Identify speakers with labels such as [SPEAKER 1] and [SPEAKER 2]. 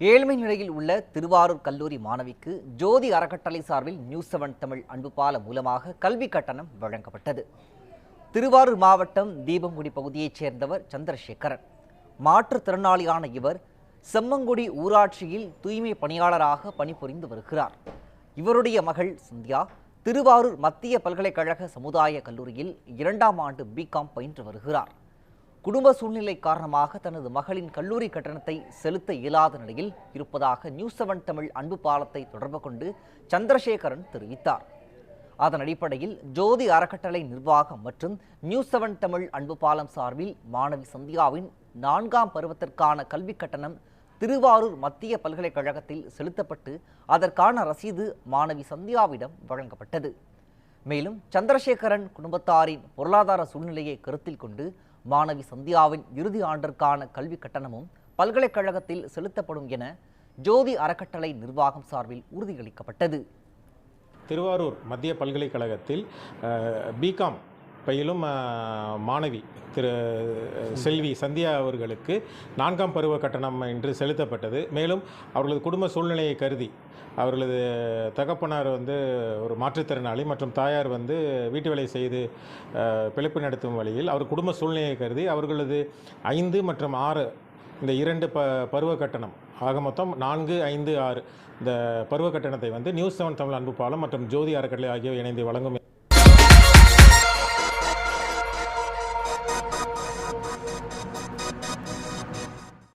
[SPEAKER 1] ஏழ்மை நிலையில் உள்ள திருவாரூர் கல்லூரி மாணவிக்கு ஜோதி அறக்கட்டளை சார்பில் நியூஸ் செவன் தமிழ் அன்புபால மூலமாக கல்வி கட்டணம் வழங்கப்பட்டது. திருவாரூர் மாவட்டம் தீபங்குடி பகுதியைச் சேர்ந்தவர் சந்திரசேகரன். மாற்றுத்திறனாளியான இவர் செம்மங்குடி ஊராட்சியில் தூய்மை பணியாளராக பணிபுரிந்து வருகிறார். இவருடைய மகள் சந்தியா திருவாரூர் மத்திய பல்கலைக்கழக சமுதாய கல்லூரியில் இரண்டாம் ஆண்டு பிகாம் பயின்று வருகிறார். குடும்ப சூழ்நிலை காரணமாக தனது மகளின் கல்லூரி கட்டணத்தை செலுத்த இயலாத நிலையில் இருப்பதாக நியூஸ் செவன் தமிழ் அன்பு பாலத்தை தொடர்பு கொண்டு சந்திரசேகரன் தெரிவித்தார். அதன் அடிப்படையில் ஜோதி அறக்கட்டளை நிர்வாகம் மற்றும் நியூஸ் செவன் தமிழ் அன்பு பாலம் சார்பில் மாணவி சந்தியாவின் நான்காம் பருவத்திற்கான கல்வி கட்டணம் திருவாரூர் மத்திய பல்கலைக்கழகத்தில் செலுத்தப்பட்டு அதற்கான ரசீது மாணவி சந்தியாவிடம் வழங்கப்பட்டது. மேலும் சந்திரசேகரன் குடும்பத்தாரின் பொருளாதார சூழ்நிலையை கருத்தில் கொண்டு மாணவி சந்தியாவின் இறுதி ஆண்டிற்கான கல்வி கட்டணமும் பல்கலைக்கழகத்தில் செலுத்தப்படும் என ஜோதி அறக்கட்டளை நிர்வாகம் சார்பில் உறுதியளிக்கப்பட்டது.
[SPEAKER 2] திருவாரூர் மத்திய பல்கலைக்கழகத்தில் பிகாம் பயிலும் மாணவி திரு செல்வி சந்தியா அவர்களுக்கு நான்காம் பருவ கட்டணம் இன்று செலுத்தப்பட்டது. மேலும் அவர்களது குடும்ப சூழ்நிலையை கருதி அவர்களது தகப்பனார் வந்து ஒரு மாற்றுத்திறனாளி மற்றும் தாயார் வந்து வீட்டு வேலை செய்து பிழைப்பு நடத்தும் வழியில் அவர் குடும்ப சூழ்நிலையை கருதி அவர்களது ஐந்து மற்றும் ஆறு இந்த இரண்டு ப பருவ கட்டணம் ஆக மொத்தம் நான்கு ஐந்து ஆறு இந்த பருவ கட்டணத்தை வந்து நியூஸ் செவன் தமிழ் அன்பு பாலம் மற்றும் ஜோதி அறக்கட்டளை ஆகியவை இணைந்து வழங்கும்